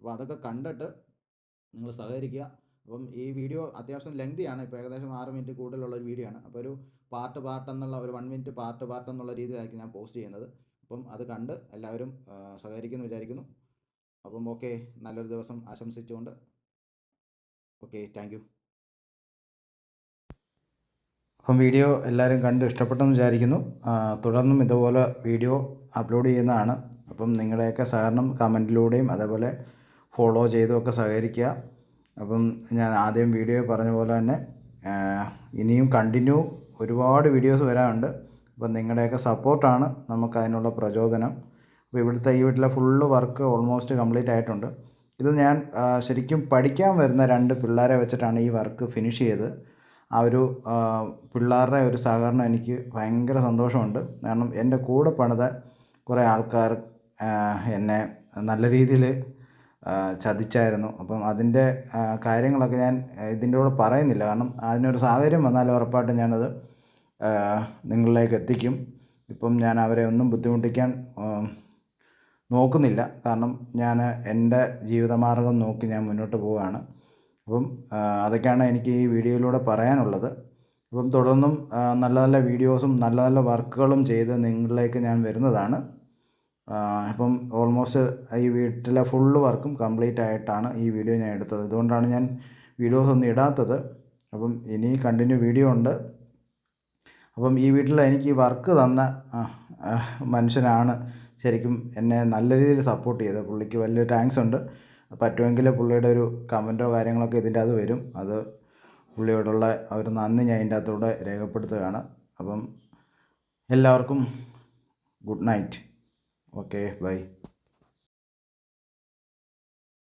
അപ്പോൾ അതൊക്കെ കണ്ടിട്ട് നിങ്ങൾ സഹകരിക്കുക. അപ്പം ഈ വീഡിയോ അത്യാവശ്യം ലെങ്തിയാണ് ഇപ്പോൾ ഏകദേശം ആറ് മിനിറ്റ് കൂടുതലുള്ള ഒരു വീഡിയോ ആണ്. അപ്പോൾ ഒരു പാർട്ട് പാർട്ട് എന്നുള്ള ഒരു വൺ മിനിറ്റ് പാർട്ട് പാർട്ട് എന്നുള്ള രീതിയിലായിരിക്കും ഞാൻ പോസ്റ്റ് ചെയ്യുന്നത്. അപ്പം അത് കണ്ട് എല്ലാവരും സഹകരിക്കുമെന്ന് വിചാരിക്കുന്നു. അപ്പം ഓക്കെ നല്ലൊരു ദിവസം ആശംസിച്ചുകൊണ്ട്. ഓക്കെ താങ്ക് അപ്പം വീഡിയോ എല്ലാവരും കണ്ട് ഇഷ്ടപ്പെട്ടെന്ന് വിചാരിക്കുന്നു. തുടർന്നും ഇതുപോലെ വീഡിയോ അപ്ലോഡ് ചെയ്യുന്നതാണ്. അപ്പം നിങ്ങളുടെയൊക്കെ സഹകരണം കമന്റിലൂടെയും അതേപോലെ ഫോളോ ചെയ്തുമൊക്കെ സഹകരിക്കുക. അപ്പം ഞാൻ ആദ്യം വീഡിയോ പറഞ്ഞ പോലെ തന്നെ ഇനിയും കണ്ടിന്യൂ ഒരുപാട് വീഡിയോസ് വരാനുണ്ട്. അപ്പം നിങ്ങളുടെയൊക്കെ സപ്പോർട്ടാണ് നമുക്ക് അതിനുള്ള പ്രചോദനം. അപ്പോൾ ഇവിടുത്തെ ഈ വീട്ടിലെ ഫുള്ള് വർക്ക് ഓൾമോസ്റ്റ് കംപ്ലീറ്റ് ആയിട്ടുണ്ട്. ഇത് ഞാൻ ശരിക്കും പഠിക്കാൻ വരുന്ന രണ്ട് പിള്ളേരെ വെച്ചിട്ടാണ് ഈ വർക്ക് ഫിനിഷ് ചെയ്തത് ആ ഒരു പിള്ളേരുടെ ഒരു സഹകരണം എനിക്ക് ഭയങ്കര സന്തോഷമുണ്ട്. കാരണം എന്റെ കൂടെ പണിത കുറേ ആൾക്കാർ എന്നെ നല്ല രീതിയിൽ ചതിച്ചായിരുന്നു. അപ്പം അതിന്റെ കാര്യങ്ങളൊക്കെ ഞാൻ ഇതിന്റെ കൂടെ പറയുന്നില്ല. കാരണം അതിനൊരു സാഹചര്യം വന്നാൽ ഉറപ്പായിട്ടും ഞാനത് നിങ്ങളിലേക്ക് എത്തിക്കും. ഇപ്പം ഞാൻ അവരെ ഒന്നും ബുദ്ധിമുട്ടിക്കാൻ നോക്കുന്നില്ല. കാരണം ഞാൻ എന്റെ ജീവിതമാർഗം നോക്കി ഞാൻ മുന്നോട്ട് പോവുകയാണ്. അപ്പം അതൊക്കെയാണ് എനിക്ക് ഈ വീഡിയോയിലൂടെ പറയാനുള്ളത്. അപ്പം തുടർന്നും നല്ല നല്ല വീഡിയോസും നല്ല നല്ല വർക്കുകളും ചെയ്ത് നിങ്ങളിലേക്ക് ഞാൻ വരുന്നതാണ്. അപ്പം ഓൾമോസ്റ്റ് ഈ വീട്ടിലെ ഫുള്ള് വർക്കും കംപ്ലീറ്റ് ആയിട്ടാണ് ഈ വീഡിയോ ഞാൻ എടുത്തത്. ഇതുകൊണ്ടാണ് ഞാൻ വീഡിയോസ് ഒന്നും ഇടാത്തത്. അപ്പം ഇനി കണ്ടിന്യൂ വീഡിയോ ഉണ്ട്. അപ്പം ഈ വീട്ടിൽ എനിക്ക് വർക്ക് തന്ന മനുഷ്യനാണ് ശരിക്കും എന്നെ നല്ല രീതിയിൽ സപ്പോർട്ട് ചെയ്തത്. പുള്ളിക്ക് വലിയ താങ്ക്സ് ഉണ്ട്. പറ്റുമെങ്കിൽ പുള്ളിയുടെ ഒരു കമന്റോ കാര്യങ്ങളൊക്കെ ഇതിന്റെ അത് വരും. അത് പുള്ളിയോടുള്ള ഒരു നന്ദി ഞാൻ ഇതിന്റെ അകത്തൂടെ രേഖപ്പെടുത്തുകയാണ്. അപ്പം എല്ലാവർക്കും ഗുഡ് നൈറ്റ് ഓക്കെ ബൈ